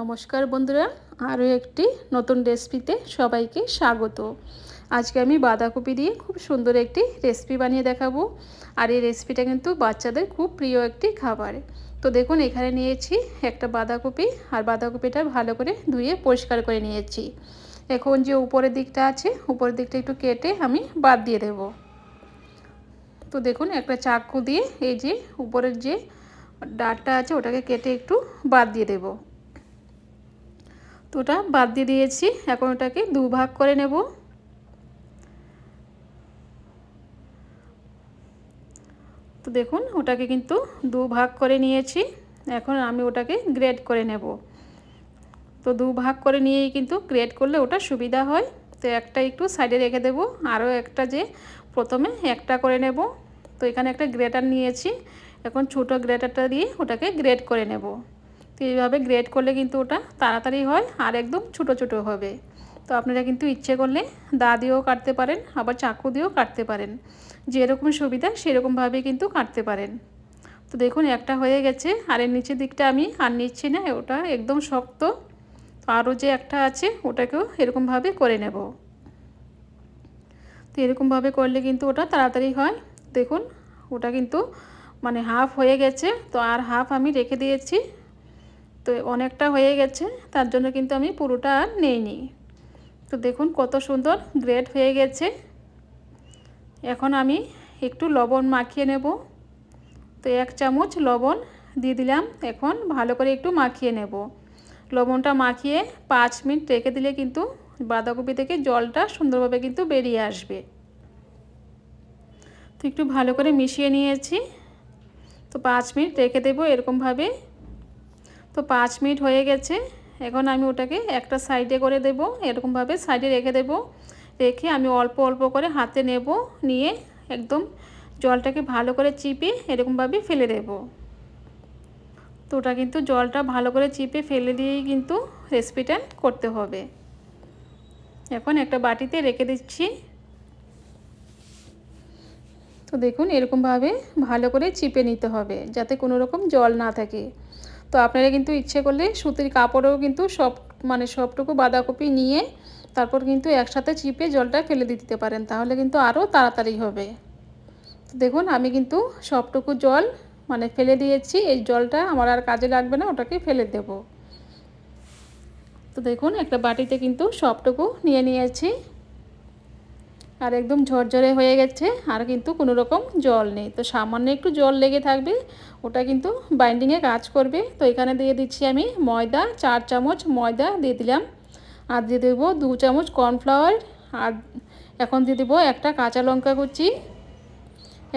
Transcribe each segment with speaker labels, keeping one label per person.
Speaker 1: নমস্কার বন্ধুরা, আরও একটি নতুন রেসিপিতে সবাইকে স্বাগত। আজকে আমি বাঁধাকপি দিয়ে খুব সুন্দর একটি রেসিপি বানিয়ে দেখাবো। আর এই রেসিপিটা কিন্তু বাচ্চাদের খুব প্রিয় একটি খাবার। তো দেখুন, এখানে নিয়েছি একটা বাঁধাকপি, আর বাঁধাকপিটা ভালো করে ধুয়ে পরিষ্কার করে নিয়েছি। এখন যে উপরের দিকটা আছে, উপরের দিকটা একটু কেটে আমি বাদ দিয়ে দেব। তো দেখুন, একটা চাকু দিয়ে এই যে উপরের যে ডাটটা আছে, ওটাকে কেটে একটু বাদ দিয়ে দেবো। তো ওটা বাদ দিয়ে দিয়েছি। এখন ওটাকে দু ভাগ করে নেব। তো দেখুন, ওটাকে কিন্তু দু ভাগ করে নিয়েছি। এখন আমি ওটাকে গ্রেড করে নেব। তো দু ভাগ করে নিয়েই কিন্তু গ্রেড করলে ওটা সুবিধা হয়। তো একটা একটু সাইডে রেখে দেব। আরও একটা যে প্রথমে একটা করে নেব। তো এখানে একটা গ্রেটার নিয়েছি। এখন ছোটো গ্রেটারটা দিয়ে ওটাকে গ্রেড করে নেব। তো এইভাবে গ্রেড করলে কিন্তু ওটা তাড়াতাড়ি হয় আর একদম ছোটো ছোটো হবে। তো আপনারা কিন্তু ইচ্ছে করলে দা দিয়েও কাটতে পারেন, আবার চাকু দিয়েও কাটতে পারেন। যেরকম সুবিধা সেরকমভাবে কিন্তু কাটতে পারেন। তো দেখুন একটা হয়ে গেছে, আর এর নিচের দিকটা আমি আর নিচ্ছি না, ওটা একদম শক্ত। আরও যে একটা আছে ওটাকেও এরকমভাবে করে নেব। তো এরকমভাবে করলে কিন্তু ওটা তাড়াতাড়ি হয়। দেখুন ওটা কিন্তু মানে হাফ হয়ে গেছে, তো আর হাফ আমি রেখে দিয়েছি। তো অনেকটা হয়ে গেছে, তার জন্য কিন্তু আমি পুরোটা আর নেইনি। তো দেখুন কত সুন্দর গ্রেড হয়ে গেছে। এখন আমি একটু লবণ মাখিয়ে নেব। তো এক চামচ লবণ দিয়ে দিলাম, এখন ভালো করে একটু মাখিয়ে নেব। লবণটা মাখিয়ে পাঁচ মিনিট রেখে দিলে কিন্তু বাঁধাকপি থেকে জলটা সুন্দরভাবে কিন্তু বেরিয়ে আসবে। তো একটু ভালো করে মিশিয়ে নিয়েছি। তো পাঁচ মিনিট রেখে দেবো এরকমভাবে। তো পাঁচ মিনিট হয়ে গেছে। এখন আমি ওটাকে একটা সাইডে করে দেব, এরকমভাবে সাইডে রেখে দেব। রেখে আমি অল্প অল্প করে হাতে নেব, নিয়ে একদম জলটাকে ভালো করে চিপে এরকমভাবে ফেলে দেব। তো ওটা কিন্তু জলটা ভালো করে চিপে ফেলে দিয়েই কিন্তু রেসিপিটা করতে হবে। এখন একটা বাটিতে রেখে দিচ্ছি। তো দেখুন এরকমভাবে ভালো করে চিপে নিতে হবে, যাতে কোনো রকম জল না থাকে। তো আপনারা কিন্তু ইচ্ছে করলে সুতির কাপড়েও কিন্তু সব মানে সবটুকু বাঁধাকপি নিয়ে তারপর কিন্তু একসাথে চিপে জলটা ফেলে দিতে পারেন, তাহলে কিন্তু আরও তাড়াতাড়ি হবে। তো দেখুন, আমি কিন্তু সবটুকু জল মানে ফেলে দিয়েছি, এই জলটা আমার আর কাজে লাগবে না, ওটাকে ফেলে দেব। তো দেখুন, একটা বাটিতে কিন্তু সবটুকু নিয়ে নিয়েছি। আর একদম ঝরঝরে হয়ে গেছে, আর কিন্তু কোনো রকম জল নেই। তো সামান্য একটু জল লেগে থাকবে, ওটা কিন্তু বাইন্ডিংয়ে কাজ করবে। তো এখানে দিয়ে দিচ্ছি আমি ময়দা, চার চামচ ময়দা দিয়ে দিলাম। আর দিয়ে দেবো দু চামচ কর্নফ্লাওয়ার আর এখন দিয়ে দেবো একটা কাঁচা লঙ্কা কুচি।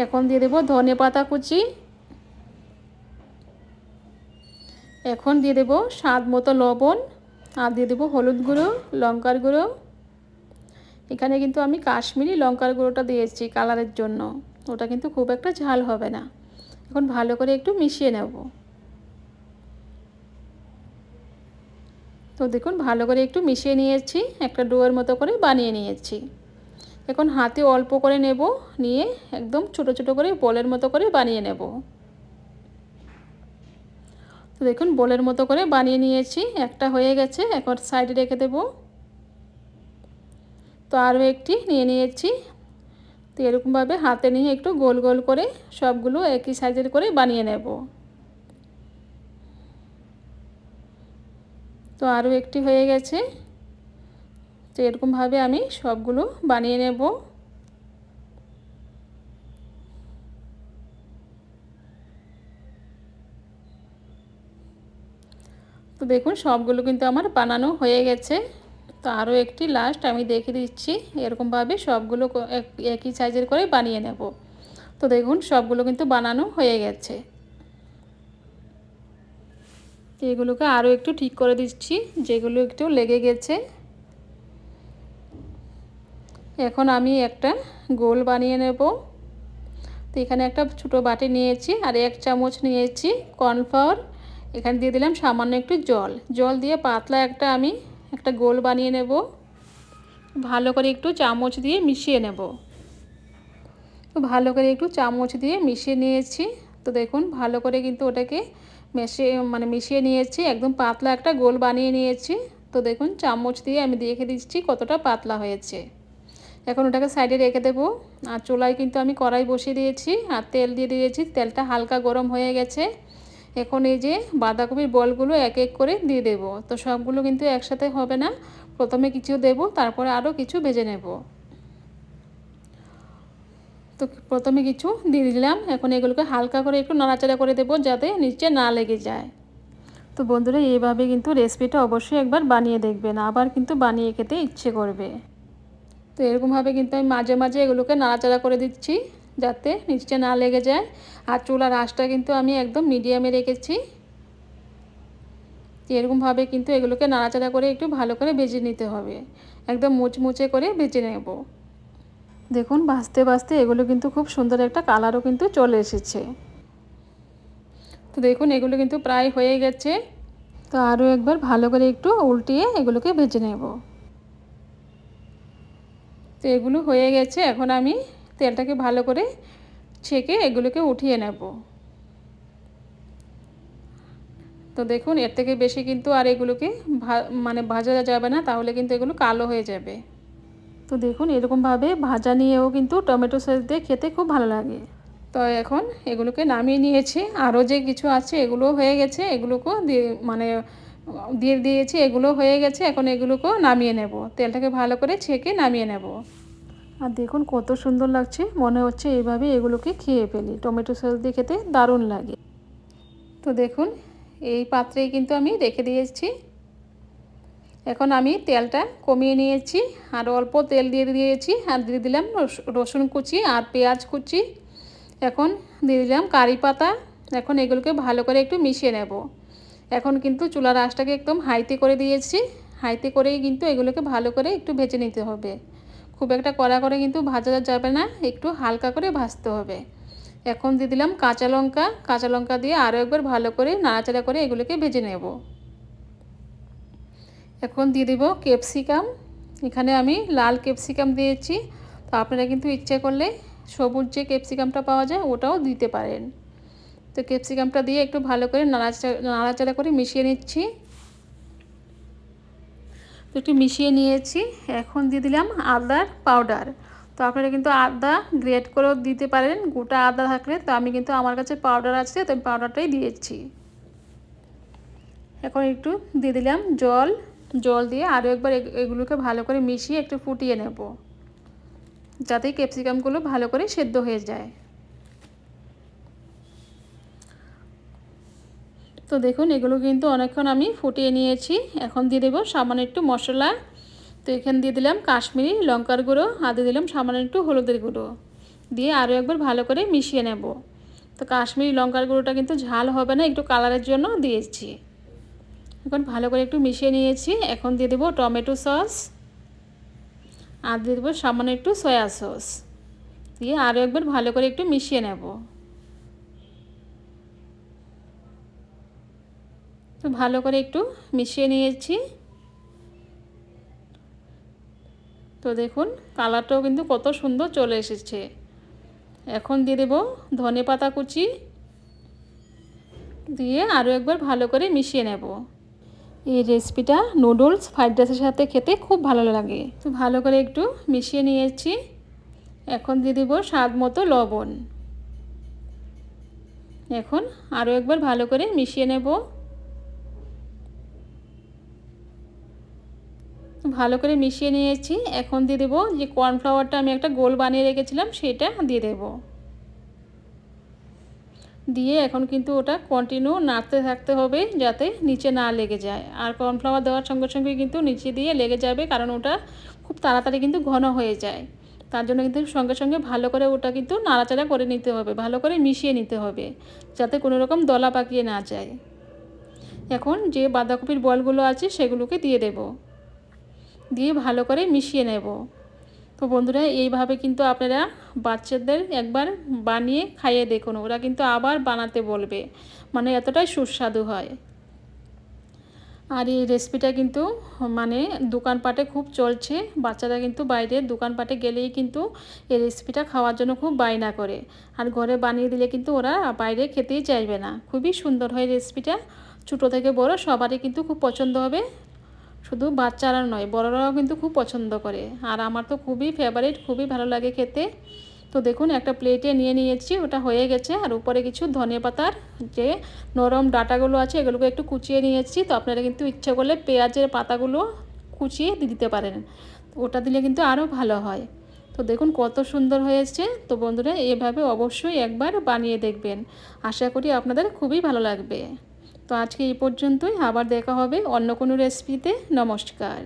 Speaker 1: এখন দিয়ে দেবো ধনে পাতা কুচি। এখন দিয়ে দেবো স্বাদ মতো লবণ। আর দিয়ে দেবো হলুদ গুঁড়ো, লঙ্কার গুঁড়ো। এখানে কিন্তু আমি কাশ্মীরি লঙ্কার গুঁড়োটা দিয়েছি কালারের জন্য। ওটা কিন্তু খুব একটা ঝাল হবে না। এখন ভালো করে একটু মিশিয়ে নেব। তো দেখুন, ভালো করে একটু মিশিয়ে নিয়েছি, একটা ডোয়ের মতো করে বানিয়ে নিয়েছি। এখন হাতে অল্প করে নেব, নিয়ে একদম ছোট ছোট করে বলের মতো করে বানিয়ে নেব। তো দেখুন, বলের মতো করে বানিয়ে নিয়েছি, একটা হয়ে গেছে, এখন সাইডে রেখে দেবো। তো আরও একটি নিয়ে নিয়েছি। তো এরকমভাবে হাতে নিয়ে একটু গোল গোল করে সবগুলো একই সাইজের করে বানিয়ে নেব। তো আরও একটি হয়ে গেছে। তো এরকমভাবে আমি সবগুলো বানিয়ে নেব। তো দেখুন সবগুলো কিন্তু আমার বানানো হয়ে গেছে। তো আরও একটি লাস্ট আমি দেখে দিচ্ছি। এরকমভাবে সবগুলো একই সাইজের করে বানিয়ে নেব। তো দেখুন, সবগুলো কিন্তু বানানো হয়ে গেছে। এগুলোকে আরও একটু ঠিক করে দিচ্ছি, যেগুলো একটু লেগে গেছে। এখন আমি একটা গোল বানিয়ে নেব। তো এখানে একটা ছোটো বাটি নিয়েছি আর এক চামচ নিয়েছি কর্নফ্লাওয়ার। এখানে দিয়ে দিলাম সামান্য একটু জল। জল দিয়ে পাতলা একটা আমি একটা গোল বানিয়ে নেব। ভালো করে একটু চামচ দিয়ে মিশিয়ে নেব। ভালো করে একটু চামচ দিয়ে মিশিয়ে নিয়েছি। তো দেখুন, ভালো করে কিন্তু ওটাকে মেশিয়ে মানে মিশিয়ে নিয়েছি। একদম পাতলা একটা গোল বানিয়ে নিয়েছি। তো দেখুন, চামচ দিয়ে আমি দেখে দিচ্ছি কতটা পাতলা হয়েছে। এখন ওটাকে সাইডে রেখে দেবো। আর চুলায় কিন্তু আমি কড়াই বসিয়ে দিয়েছি। আর তেল দিয়ে দিয়েছি। তেলটা হালকা গরম হয়ে গেছে। এখন এই যে বাঁধাকপির বলগুলো এক এক করে দিয়ে দেব। তো সবগুলো কিন্তু একসাথে হবে না। প্রথমে কিছু দেব, তারপরে আরও কিছু ভেজে নেব। তো প্রথমে কিছু দিয়ে দিলাম। এখন এগুলোকে হালকা করে একটু নাড়াচাড়া করে দেবো যাতে নিচে না লেগে যায়। তো বন্ধুরা, এইভাবে কিন্তু রেসিপিটা অবশ্যই একবার বানিয়ে দেখবেন। আবার কিন্তু বানিয়ে খেতে ইচ্ছে করবে। তো এরকমভাবে কিন্তু আমি মাঝে মাঝে এগুলোকে নাড়াচাড়া করে দিচ্ছি। যাতে নিচে না লেগে যায়। আর চুলার আঁচটা কিন্তু আমি একদম মিডিয়ামে রেখেছি। এরকমভাবে কিন্তু এগুলোকে নাড়াচাড়া করে একটু ভালো করে ভেজে নিতে হবে। একদম মুচমুচে করে ভেজে নেব। দেখুন, ভাজতে ভাজতে এগুলো কিন্তু খুব সুন্দর একটা কালারও কিন্তু চলে এসেছে। তো দেখুন, এগুলো কিন্তু প্রায় হয়ে গেছে। তো আরও একবার ভালো করে একটু উল্টিয়ে এগুলোকে ভেজে নেব। তো এগুলো হয়ে গেছে। এখন আমি তেলটাকে ভালো করে ছেঁকে এগুলোকে উঠিয়ে নেব। তো দেখুন, এর থেকে বেশি কিন্তু আর এগুলোকে মানে ভাজা যাবে না, তাহলে কিন্তু এগুলো কালো হয়ে যাবে। তো দেখুন, এরকমভাবে ভাজা নিয়েও কিন্তু টমেটো সস দিয়ে খেতে খুব ভালো লাগে। তো এখন এগুলোকে নামিয়ে নিয়েছি। আরও যে কিছু আছে এগুলো হয়ে গেছে। এগুলোকেও দিয়ে মানে দিয়ে দিয়েছি, এগুলো হয়ে গেছে। এখন এগুলোকেও নামিয়ে নেব। তেলটাকে ভালো করে ছেঁকে নামিয়ে নেব। আর দেখুন কত সুন্দর লাগছে। মনে হচ্ছে এইভাবে এগুলোকে খেয়ে ফেলি। টমেটো সস দিয়ে খেতে দারুণ লাগে। তো দেখুন, এই পাত্রেই কিন্তু আমি রেখে দিয়েছি। এখন আমি তেলটা কমিয়ে নিয়েছি আর অল্প তেল দিয়ে দিয়েছি। আর দিয়ে দিলাম রসুন কুচি আর পেঁয়াজ কুচি। এখন দিয়ে দিলাম কারি পাতা। এখন এগুলোকে ভালো করে একটু মিশিয়ে নেব। এখন কিন্তু চুলার আঁচটাকে একদম হাইতে করে দিয়েছি। হাইতে করেই কিন্তু এগুলোকে ভালো করে একটু ভেজে নিতে হবে। খুব একটা কড়া করে কিন্তু ভাজা যাবে না, একটু হালকা করে ভাজতে হবে। এখন দিয়ে দিলাম কাঁচা লঙ্কা কাঁচা লঙ্কা দিয়ে আরও একবার ভালো করে নাড়াচাড়া করে এগুলোকে ভেজে নেব। এখন দিয়ে দেব ক্যাপসিকাম, এখানে আমি লাল ক্যাপসিকাম দিয়েছি, তো আপনারা কিন্তু ইচ্ছে করলে সবুজ যে ক্যাপসিকামটা পাওয়া যায় ওটাও দিতে পারেন। তো ক্যাপসিকামটা দিয়ে একটু ভালো করে নাড়াচাড়া নাড়াচাড়া করে মিশিয়ে নিচ্ছি। তো একটু মিশিয়ে নিয়েছি। এখন দিয়ে দিলাম আদার পাউডার। তো আপনারা কিন্তু আদা গ্রেট করেও দিতে পারেন, গোটা আদা থাকলে। তো আমি কিন্তু আমার কাছে পাউডার আছে, তো পাউডারটাই দিয়েছি। এখন একটু দিয়ে দিলাম জল। জল দিয়ে আরও একবার এগুলোকে ভালো করে মিশিয়ে একটু ফুটিয়ে নেব। যাতে ক্যাপসিকামগুলো ভালো করে সেদ্ধ হয়ে যায়। তো দেখুন, এগুলো কিন্তু অনেকক্ষণ আমি ফুটিয়ে নিয়েছি। এখন দিয়ে দেবো সামান্য একটু মশলা। তো এখানে দিয়ে দিলাম কাশ্মীরি লঙ্কার গুঁড়ো আর দিয়ে দিলাম সামান্য একটু হলুদের গুঁড়ো। দিয়ে আরও একবার ভালো করে মিশিয়ে নেব। তো কাশ্মীরি লঙ্কার গুঁড়োটা কিন্তু ঝাল হবে না, একটু কালারের জন্য দিয়েছি। এখন ভালো করে একটু মিশিয়ে নিয়েছি। এখন দিয়ে দেবো টমেটো সস। আর দিয়ে দেবো সামান্য একটু সয়া সস। দিয়ে আরও একবার ভালো করে একটু মিশিয়ে নেব। তো ভালো করে একটু মিশিয়ে নিয়েছি। তো দেখুন, কালারটাও কিন্তু কত সুন্দর চলে এসেছে। এখন দিয়ে দেব ধনে পাতা কুচি। দিয়ে আরও একবার ভালো করে মিশিয়ে নেব। এই রেসিপিটা নুডলস, ফ্রাইড রাইসের সাথে খেতে খুব ভালো লাগে। তো ভালো করে একটু মিশিয়ে নিয়েছি। এখন দিয়ে দেবো স্বাদ মতো লবণ। এখন আরও একবার ভালো করে মিশিয়ে নেব। ভালো করে মিশিয়ে নিয়েছি। এখন দিয়ে দেবো যে কর্নফ্লাওয়ারটা আমি একটা গোল বানিয়ে রেখেছিলাম, সেটা দিয়ে দেব। দিয়ে এখন কিন্তু ওটা কন্টিনিউ নাড়তে থাকতে হবে যাতে নিচে না লেগে যায়। আর কর্নফ্লাওয়ার দেওয়ার সঙ্গে সঙ্গে কিন্তু নিচে দিয়ে লেগে যাবে, কারণ ওটা খুব তাড়াতাড়ি কিন্তু ঘন হয়ে যায়। তার জন্য কিন্তু সঙ্গে সঙ্গে ভালো করে ওটা কিন্তু নাড়াচাড়া করে নিতে হবে, ভালো করে মিশিয়ে নিতে হবে, যাতে কোনো রকম দলা পাকিয়ে না যায়। এখন যে বাঁধাকপির বলগুলো আছে, সেগুলোকে দিয়ে দেবো। দিয়ে ভালো করে মিশিয়ে নেব। তো বন্ধুরা, এইভাবে কিন্তু আপনারা বাচ্চাদের একবার বানিয়ে খাইয়ে দেখুন। ওরা কিন্তু আবার বানাতে বলবে। মানে এতটাই সুস্বাদু হয়। আর এই রেসিপিটা কিন্তু মানে দোকানপাটে খুব চলছে। বাচ্চারা কিন্তু বাইরে দোকানপাটে গেলেই কিন্তু এই রেসিপিটা খাওয়ার জন্য খুব বায়না করে। আর ঘরে বানিয়ে দিলে কিন্তু ওরা বাইরে খেতেই চাইবে না। খুবই সুন্দর হয় রেসিপিটা। ছোটো থেকে বড় সবারই কিন্তু খুব পছন্দ হবে। শুধু বাচ্চারা নয়, বড়রাও কিন্তু খুব পছন্দ করে। আর আমার তো খুবই ফেভারিট খুবই ভালো লাগে খেতে। তো দেখুন, একটা প্লেটে নিয়ে নিয়েছি, ওটা হয়ে গেছে। আর উপরে কিছু ধনে পাতার যে নরম ডাটাগুলো আছে, এগুলোকে একটু কুচিয়ে নিয়েছি। তো আপনারা কিন্তু ইচ্ছে করলে পেঁয়াজের পাতাগুলো কুচিয়ে দিতে পারেন। ওটা দিলে কিন্তু আরও ভালো হয়। তো দেখুন, কত সুন্দর হয়েছে। তো বন্ধুরা, এভাবে অবশ্যই একবার বানিয়ে দেখবেন। আশা করি আপনাদের খুবই ভালো লাগবে। তো আজকে এই পর্যন্তই আবার দেখা হবে অন্য কোনো রেসিপিতে নমস্কার।